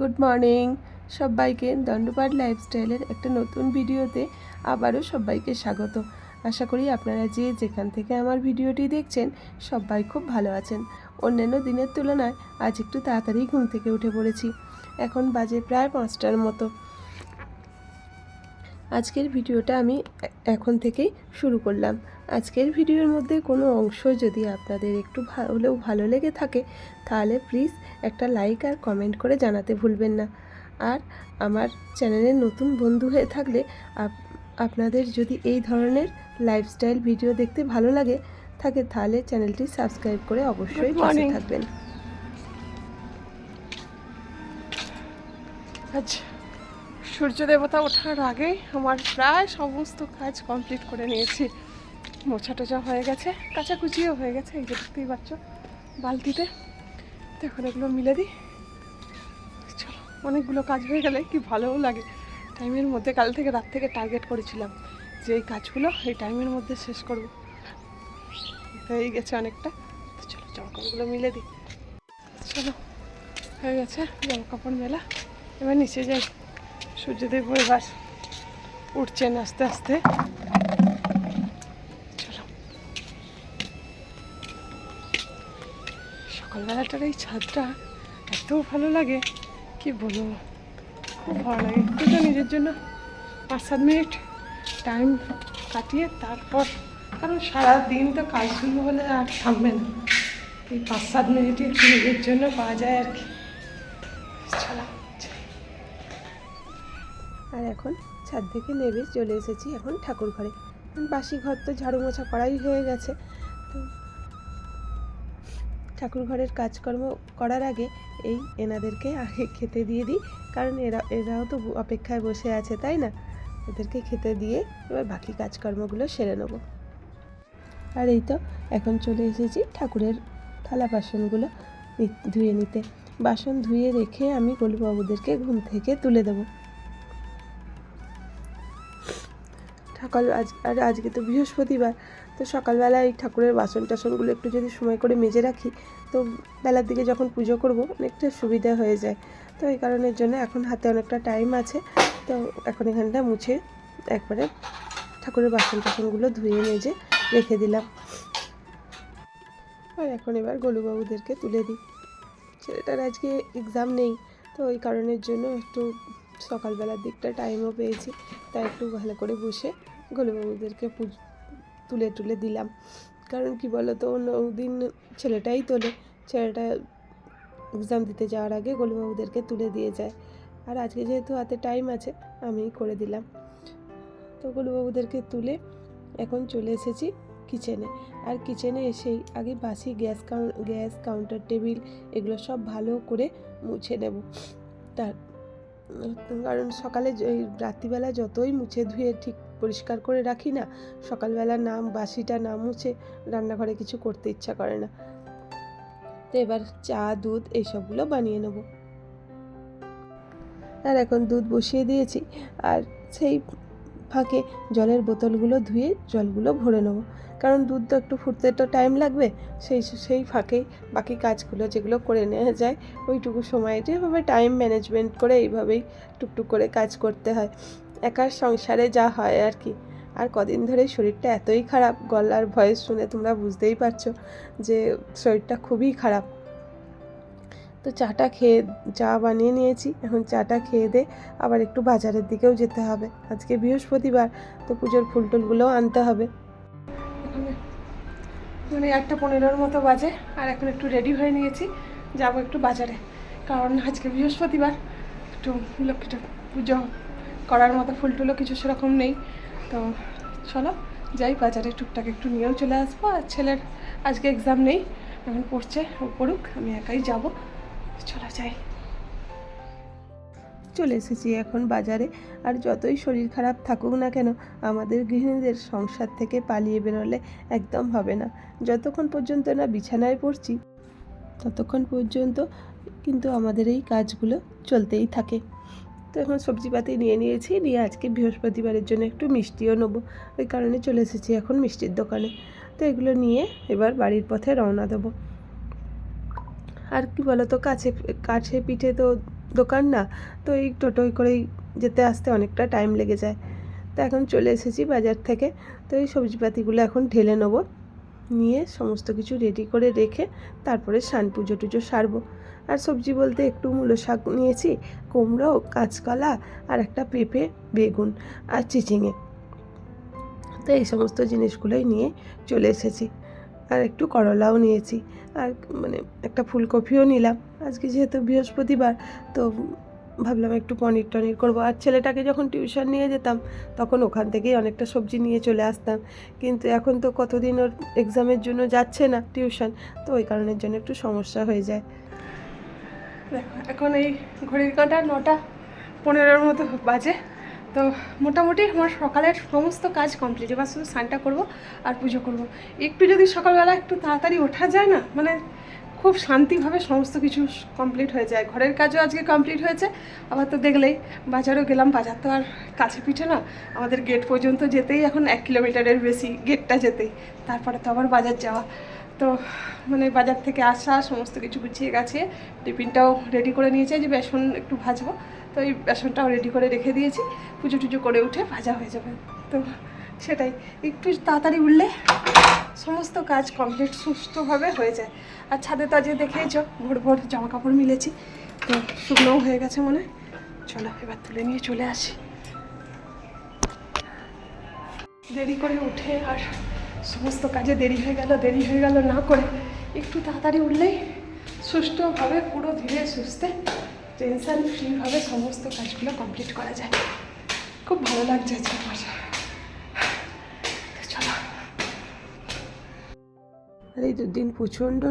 Good morning সবাইকে দণ্ডপাট লাইফস্টাইলের একটা নতুন ভিডিওতে আবারও সবাইকে স্বাগত। আশা করি আপনারা যে যেখান থেকে আমার ভিডিওটি দেখছেন, সবাই খুব ভালো আছেন। অন্যান্য দিনের তুলনায় আজ একটু তাড়াতাড়ি ঘুম থেকে উঠে পড়েছি। এখন বাজে প্রায় পাঁচটার মতো। আজকের ভিডিওটা আমি এখন থেকেই শুরু করলাম। আজকের ভিডিওর মধ্যে কোনো অংশ যদি আপনাদের একটু হলেও ভালো লেগে থাকে তাহলে প্লিজ একটা লাইক আর কমেন্ট করে জানাতে ভুলবেন না। আর আমার চ্যানেলের নতুন বন্ধু হয়ে থাকলে আপ- আপনাদের যদি এই ধরনের লাইফস্টাইল ভিডিও দেখতে ভালো লাগে থাকে তাহলে চ্যানেলটি সাবস্ক্রাইব করে অবশ্যই পাশে থাকবেন। আজ সূর্য দেবতা ওঠার আগেই আমার প্রায় সমস্ত কাজ কমপ্লিট করে নিয়েছি। মোছা টোচা হয়ে গেছে, কাচাকুচিও হয়ে গেছে, এই যে দেখতেই পাচ্ছ বালতিতে। তো এখন এগুলো মিলে দিই। চলো, অনেকগুলো কাজ হয়ে গেলে কি ভালোও লাগে। টাইমের মধ্যে কাল থেকে রাত থেকে টার্গেট করেছিলাম যে এই কাজগুলো এই টাইমের মধ্যে শেষ করব। হয়ে গেছে অনেকটা। চলো জামা কাপড়গুলো মিলে দিই। চলো, হয়ে গেছে জামা কাপড় মেলা। এবার নিচে যাই। সূর্যদেব এবার উঠছেন আস্তে আস্তে। চলো। সকালবেলাটার এই ছাদটা এত ভালো লাগে, কি বলব? খুব ভালো লাগে। একটু তো নিজের জন্য পাঁচ সাত মিনিট টাইম কাটিয়ে তারপর, কারণ সারা দিন তো কাজ শুরু হলে আর থামবে না। এই পাঁচ সাত মিনিটই একটু নিজের জন্য পাওয়া যায় আর কি। চলো। আর এখন ছাদ থেকে নেমে চলে এসেছি এখন ঠাকুর ঘরে। বাসি ঘর তো ঝাড়ু মোছা করাই হয়ে গেছে। তো ঠাকুর ঘরের কাজকর্ম করার আগে এই এনাদেরকে আগে খেতে দিয়ে দিই, কারণ এরা, এরাও তো অপেক্ষায় বসে আছে, তাই না? এদেরকে খেতে দিয়ে এবার বাকি কাজকর্মগুলো সেরে নেব। আর এই তো এখন চলে এসেছি ঠাকুরের থালা বাসনগুলো ধুয়ে নিতে। বাসন ধুয়ে রেখে আমি গোলুবাবুদেরকে ঘুম থেকে তুলে দেবো। সকাল আজ, আর আজকে তো বৃহস্পতিবার, তো সকালবেলা এই ঠাকুরের বাসন টাসনগুলো একটু যদি সময় করে মেজে রাখি, তো বেলার দিকে যখন পুজো করব, অনেকটা সুবিধা হয়ে যায়। তো এই কারণের জন্য এখন হাতে অনেকটা টাইম আছে, তো এখন এখানটা মুছে একবারে ঠাকুরের বাসন টাসনগুলো ধুয়ে মেজে রেখে দিলাম। আর এখন এবার গোলুবাবুদেরকে তুলে দিই। ছেলেটার আজকে এক্সাম নেই, তো ওই কারণের জন্য একটু সকালবেলার দিকটা টাইমও পেয়েছি, তাই একটু ভালো করে বসে গোলুবাবুদেরকে তুলে তুলে দিলাম। কারণ কি বলো তো অন্য দিন ছেলেটাই তোলে। ছেলেটা এক্সাম দিতে যাওয়ার আগে গোলুবাবুদেরকে তুলে দিয়ে যায়। আর আজকে যেহেতু হাতে টাইম আছে, আমি করে দিলাম। তো গোলুবাবুদেরকে তুলে এখন চলে এসেছি কিচেনে আর কিচেনে এসেই আগে বাসি গ্যাস গ্যাস কাউন্টার টেবিল এগুলো সব ভালো করে মুছে নেব। তার কারণ সকালে রাত্রিবেলা যতই মুছে ধুয়ে ঠিক পরিষ্কার করে রাখি না, সকালবেলা না বাসিটা না মুছে রান্নাঘরে কিছু করতে ইচ্ছা করে না। তো এবার চা, দুধ এইসবগুলো বানিয়ে নেব। আর এখন দুধ বসিয়ে দিয়েছি। আর সেই ফাঁকে জলের বোতলগুলো ধুয়ে জলগুলো ভরে নেব। কারণ দুধ তো একটু ফুটতে তো টাইম লাগবে, সেই সেই ফাঁকেই বাকি কাজগুলো যেগুলো করে নেওয়া যায়, ওইটুকু সময়ে যেভাবে টাইম ম্যানেজমেন্ট করে এইভাবেই টুকটুক করে কাজ করতে হয়। একার সংসারে যা হয় আর কি। আর কদিন ধরে শরীরটা এতই খারাপ, গলার ভয়েস শুনে তোমরা বুঝতেই পারছ যে শরীরটা খুবই খারাপ। তো চাটা খেয়ে, চা বানিয়ে নিয়েছি, এখন চাটা খেয়ে দে, আবার একটু বাজারের দিকেও যেতে হবে। আজকে বৃহস্পতিবার, তো পুজোর ফুল টুলগুলোও আনতে হবে। মানে একটা পনেরোর মতো বাজে, আর এখন একটু রেডি হয়ে নিয়েছি, যাব একটু বাজারে। কারণ আজকে বৃহস্পতিবার, একটু লক্ষ্মীটা পুজো করার মতো ফুল টুলো কিছু সেরকম নেই। তো চলো, যাই, বাজারে টুকটাক একটু নিয়েও চলে আসব, আর ছেলের আজকে এক্সাম নেই, এখন পড়ছে পড়ুক, আমি একাই যাব। চলো, যাই। চলে এসেছি এখন বাজারে। আর যতই শরীর খারাপ থাকুক না কেন, আমাদের গৃহিণীদের সংসার থেকে পালিয়ে বেরোলে একদম হবে না। যতক্ষণ পর্যন্ত না বিছানায় পড়ছি, ততক্ষণ পর্যন্ত কিন্তু আমাদের এই কাজগুলো চলতেই থাকে। তো এখন সবজিপাতি নিয়ে নিয়েছি, নিয়ে আজকে বৃহস্পতিবারের জন্য একটু মিষ্টিও নেব। ওই কারণে চলে এসেছি এখন মিষ্টির দোকানে। তো এগুলো নিয়ে এবার বাড়ির পথে রওনা দেবো। আর কি বলতো, কাছে কাছে পিঠে তো দোকান না, তো এই টোটোয় করেই যেতে আসতে অনেকটা টাইম লেগে যায়। তো এখন চলে এসেছি বাজার থেকে, তো এই সবজিপাতিগুলো এখন ঢেলে নেব। নিয়ে সমস্ত কিছু রেডি করে রেখে তারপরে সান পুজো টুজো সারবো। আর সবজি বলতে একটু মূলো শাক নিয়েছি, কুমড়ো, কাঁচকলা আর একটা পেঁপে, বেগুন আর চিচিঙে। তো এই সমস্ত জিনিসগুলোই নিয়ে চলে এসেছি। আর একটু করলাও নিয়েছি। আর মানে একটা ফুলকপিও নিলাম। আজকে যেহেতু বৃহস্পতিবার, তো ভাবলাম একটু পনির টনির করব। আর ছেলেটাকে যখন টিউশন নিয়ে যেতাম, তখন ওখান থেকেই অনেকটা সবজি নিয়ে চলে আসতাম। কিন্তু এখন তো কতদিন ওর এক্সামের জন্য যাচ্ছে না টিউশন, তো ওই কারণের জন্য একটু সমস্যা হয়ে যায়। দেখো, এখন এই ঘড়ির কাঁটা নটা পনেরোর মতো বাজে। তো মোটামুটি আমার সকালের সমস্ত কাজ কমপ্লিট এবার শুধু স্নানটা করব আর পুজো করব। একটু যদি সকালবেলা একটু তাড়াতাড়ি ওঠা যায় না মানে খুব শান্তিভাবে সমস্ত কিছু কমপ্লিট হয়ে যায়। ঘরের কাজও আজকে কমপ্লিট হয়েছে, আবার তো দেখলেই বাজারও গেলাম, বাজার তো আর কাছে পিঠে না, আমাদের গেট পর্যন্ত যেতেই এখন এক কিলোমিটারের বেশি গেটটা যেতেই, তারপরে তো আবার বাজার যাওয়া। তো মানে বাজার থেকে আসা, সমস্ত কিছু গুছিয়ে গেছে, টিফিনটাও রেডি করে নিয়েছে যে বেসন একটু ভাজবো তো এই বেসনটাও রেডি করে রেখে দিয়েছি। পুজো টুজো করে উঠে ভাজা হয়ে যাবে। তো সেটাই। একটু তাড়াতাড়ি উঠলে সমস্ত কাজ কমপ্লিট সুস্থভাবে হয়ে যায়। আর ছাদে তো আজকে দেখেইছ ভোর ভোর জামা কাপড় মিলেছি। তো শুকনোও হয়ে গেছে মনে চলো, এবার তুলে নিয়ে চলে আসি। দেরি করে উঠে আর সমস্ত কাজে দেরি হয়ে গেল, দেরি হয়ে গেল না করে একটু তাড়াতাড়ি উঠলেই সুষ্ঠুভাবে পুরো ধীরে সুস্থে টেনশন ফ্রিভাবে সমস্ত কাজগুলো কমপ্লিট করা যায়। খুব ভালো লাগছে আজকে আমার। চলো। এই দুদিন প্রচণ্ড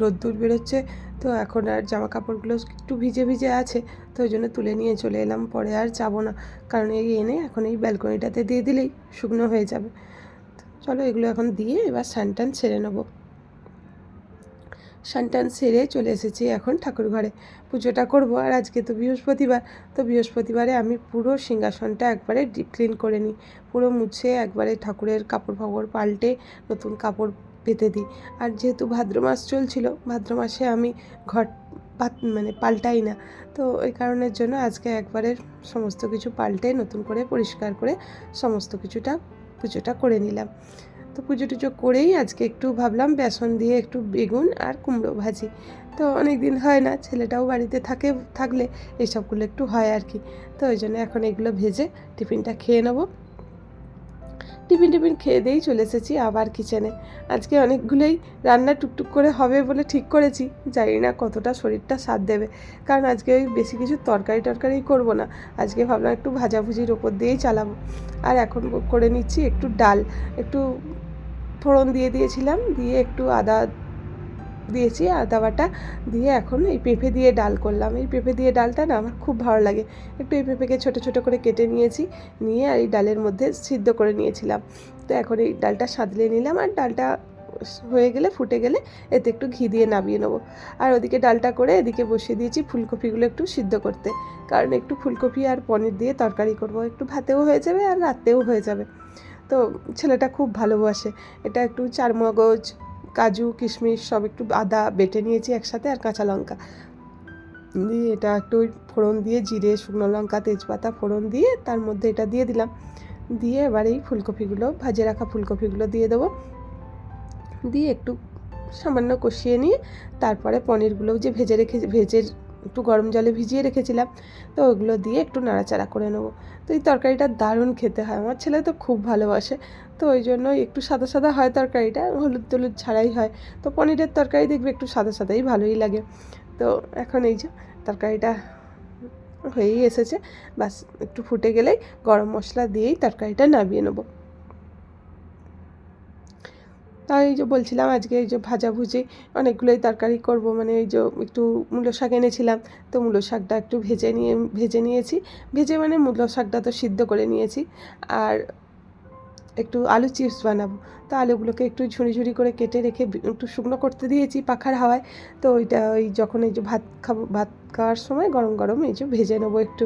রোদ্দুর বেরোচ্ছে, তো এখন আর জামা কাপড়গুলো একটু ভিজে ভিজে আছে, তো ওই জন্য তুলে নিয়ে চলে এলাম, পরে আর যাব না। কারণ এই এনে এখন এই ব্যালকনিটাতে দিয়ে দিলেই শুকনো হয়ে যাবে। চলো এগুলো এখন দিয়ে এবার সানটান সেরে নেব। সানটান সেরে চলে এসেছি এখন ঠাকুর ঘরে পুজোটা করব আর আজকে তো বৃহস্পতিবার। তো বৃহস্পতিবারে আমি পুরো সিংহাসনটা একবারে ডিপ ক্লিন করে নিই। পুরো মুছে একবারে ঠাকুরের কাপড় ফাপড় পাল্টে নতুন কাপড় পেতে দিই। আর যেহেতু ভাদ্র মাস চলছিল, ভাদ্র মাসে আমি ঘর মানে পাল্টাই না। তো ওই কারণের জন্য আজকে একবারে সমস্ত কিছু পাল্টে নতুন করে পরিষ্কার করে সমস্ত কিছুটা পুজোটা করে নিলাম। তো পুজো টুজো করেই আজকে একটু ভাবলাম বেসন দিয়ে একটু বেগুন আর কুমড়ো ভাজি। তো অনেক দিন হয় না, ছেলেটাও বাড়িতে থাকে, থাকলে এইসবগুলো একটু হয় আর কি। তো ওই জন্য এখন এগুলো ভেজে টিফিনটা খেয়ে নেব। টিফিন টিফিন খেয়ে দিয়েই চলে এসেছি আবার কিচেনে। আজকে অনেকগুলোই রান্না টুকটুক করে হবে বলে ঠিক করেছি, জানি না কতটা শরীরটা সাথ দেবে। কারণ আজকে ওই বেশি কিছু তরকারি টরকারি করব না, আজকে ভাবলাম একটু ভাজাভুজির ওপর দিয়েই চালাবো। আর এখন করে নিচ্ছি একটু ডাল, একটু ফোড়ন দিয়ে দিয়েছিলাম, দিয়ে একটু আদা দিয়েছি, আদা বাটা দিয়ে এখন এই পেঁপে দিয়ে ডাল করলাম। এই পেঁপে দিয়ে ডালটা না আমার খুব ভালো লাগে। একটু এই পেঁপেকে ছোটো ছোটো করে কেটে নিয়েছি, নিয়ে আর এই ডালের মধ্যে সিদ্ধ করে নিয়েছিলাম। তো এখন এই ডালটা সাঁতলে নিলাম আর ডালটা হয়ে গেলে, ফুটে গেলে এতে একটু ঘি দিয়ে নামিয়ে নেব। আর ওদিকে ডালটা করে এদিকে বসিয়ে দিয়েছি ফুলকপিগুলো একটু সিদ্ধ করতে। কারণ একটু ফুলকপি আর পনির দিয়ে তরকারি করব, একটু ভাতেও হয়ে যাবে আর রাতেও হয়ে যাবে। তো ছেলেটা খুব ভালোবাসে। এটা একটু চারমগজ, কাজু, কিশমিশ সব একটু আদা বেটে নিয়েছি একসাথে আর কাঁচা লঙ্কা। দিয়ে এটা একটু ফোড়ন দিয়ে জিরে, শুকনো লঙ্কা, তেজপাতা ফোড়ন দিয়ে তার মধ্যে এটা দিয়ে দিলাম। দিয়ে এবার এই ফুলকপিগুলো, ভাজে রাখা ফুলকপিগুলো দিয়ে দেবো। দিয়ে একটু সামান্য কষিয়ে নিয়ে তারপরে পনিরগুলোও যে ভেজে রেখে, ভেজে একটু গরম জলে ভিজিয়ে রেখেছিলাম, তো ওগুলো দিয়ে একটু নাড়াচাড়া করে নেব। তো এই তরকারিটা দারুণ খেতে হয়, আমার ছেলে তো খুব ভালোবাসে, তো ওই জন্য একটু সাদা সাদা হয় তরকারিটা, হলুদ টলুদ ছাড়াই হয়, তো পনিরের তরকারি দেখবে একটু সাদা সাদাই ভালোই লাগে। তো এখন এই যে তরকারিটা হয়েই এসেছে বাস একটু ফুটে গেলেই গরম মশলা দিয়েই তরকারিটা নামিয়ে নেব। তাই এই যে বলছিলাম, আজকে এই যে ভাজাভুজি অনেকগুলোই তরকারি করব। মানে এই যে একটু মূলো শাক এনেছিলাম, তো মূলো শাকটা একটু ভেজে নিয়ে, ভেজে নিয়েছি। ভেজে মানে মূলো শাকটা তো সিদ্ধ করে নিয়েছি। আর একটু আলু চিপস বানাবো। তো আলুগুলোকে একটু ঝুড়ি ঝুড়ি করে কেটে রেখে একটু শুকনো করতে দিয়েছি পাখার হাওয়ায়। তো ওইটা ওই যখন এই যে ভাত খাব, ভাত খাওয়ার সময় গরম গরম এই যে ভেজে নেব একটু।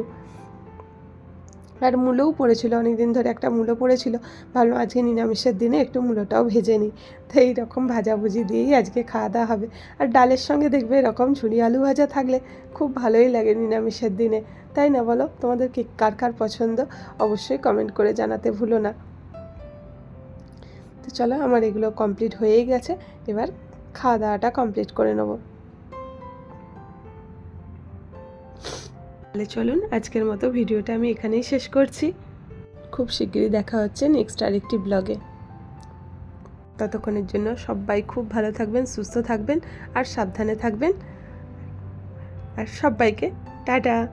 আর মূলোও পড়েছিল অনেক দিন ধরে একটা মূলো পড়েছিল। ভাবলাম আজকে নিরামিষের দিনে একটু মূলোটাও ভেজে নিই। তো এইরকম ভাজাভুজি দিয়েই আজকে খাওয়া দাওয়া হবে। আর ডালের সঙ্গে দেখবে এরকম ঝুড়ি আলু ভাজা থাকলে খুব ভালোই লাগে নিরামিষের দিনে। তাই না বলো? তোমাদের কে কার কার পছন্দ? অবশ্যই কমেন্ট করে জানাতে ভুলো না। তো চলো, আমার এগুলো কমপ্লিট হয়েই গেছে। এবার খাওয়া দাওয়াটা কমপ্লিট করে নেব। তাহলে চলুন আজকের মতো ভিডিওটা আমি এখানেই শেষ করছি। খুব শিগগিরই দেখা হচ্ছে নেক্সট আরেকটি ব্লগে। ততক্ষণের জন্য সবাই খুব ভালো থাকবেন, সুস্থ থাকবেন আর সাবধানে থাকবেন। আর সবাইকে টাটা।